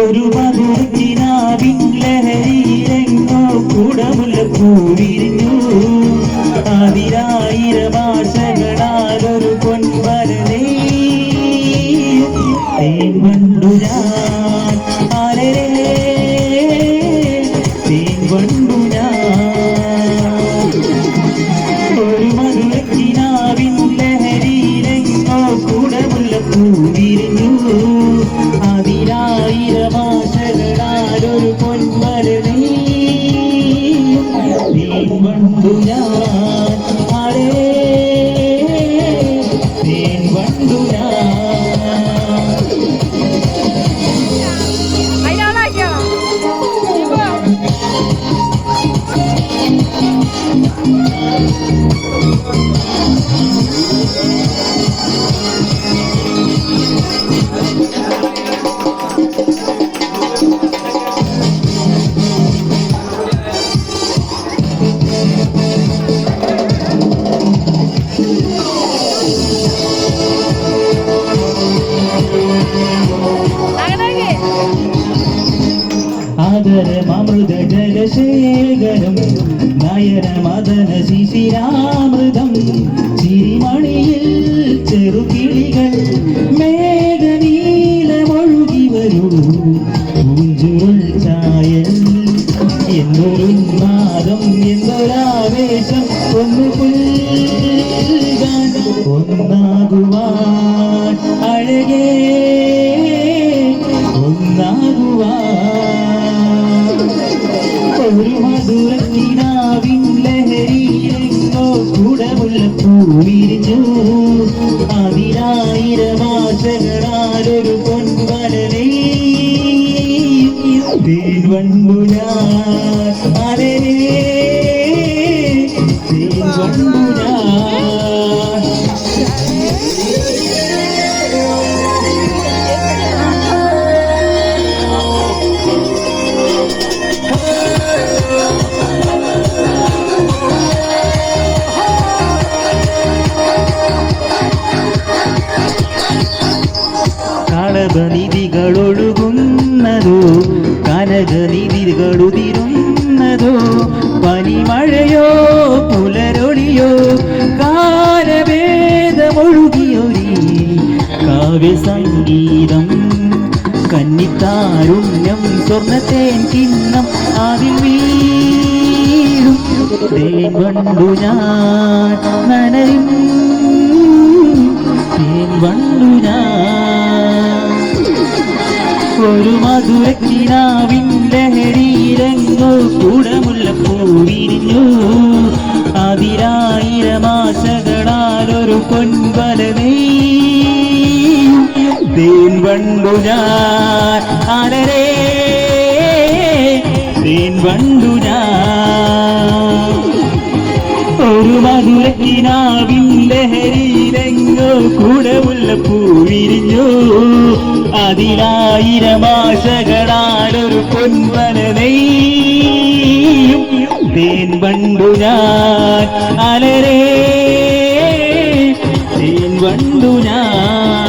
ഒരു മധുരത്തിനാവിൻ ലഹരിയിലെങ്ങോ കൂടമുള്ള പൂവിരിഞ്ഞു ആതിരായിരം ആശകളാൽ ഒരു പൊൻവരനേ ഞാൻ ആരരേ ആദരമൃത ജലശേഖരം നയനമദന ശിശിരാമൃതം ചിരിമണിയിൽ ചെറുകിളികൾ മേഘനീലമൊഴുകി വരൂ. ചായൽ എന്നൊരുന്മാദം എന്നൊരാവേശം ഒന്ന് ഒന്നാകുവാൻ അഴകേ മധുരത്തിനാവിൻ ലഹരിയിലെങ്ങോ കൂടമുള്ള പൂവിരിഞ്ഞു. അതിനായിരം ആശകളാലൊരു പൊൻവരനേ തേൻ വണ്ടു കനകനിധികളുതിരുന്നതോ പനിമഴയോ പുലരൊളിയോ കാലവേദമൊഴുകിയൊരി കാവ്യസംഗീതം കന്നിത്താരുണ്യം സ്വർണത്തേൻ കിണ്ണം അതിൽ വീഴും. തേൻ വണ്ടു ഞാൻ നനയും തേൻ വണ്ടു ഞാൻ. ഒരു മധുരക്കിനാവിൻ ലഹരിയിലെങ്ങോ കൂടമുള്ള പൂവിരിഞ്ഞു അതിരായിരമാശകളാലൊരു പൊൻവലനേ. തേൻ വണ്ടു ഞാൻ അലരേ തേൻ വണ്ടു ഞാൻ. ഒരു മധുരക്കിനാവിൻ ലഹരിയിലെങ്ങോ കൂടമുള്ള പൂവിരിഞ്ഞു അതിലായിരം ആശകളാലൊരു തേൻ വണ്ടു ഞാൻ അലരേ തേൻ വണ്ടു ഞാൻ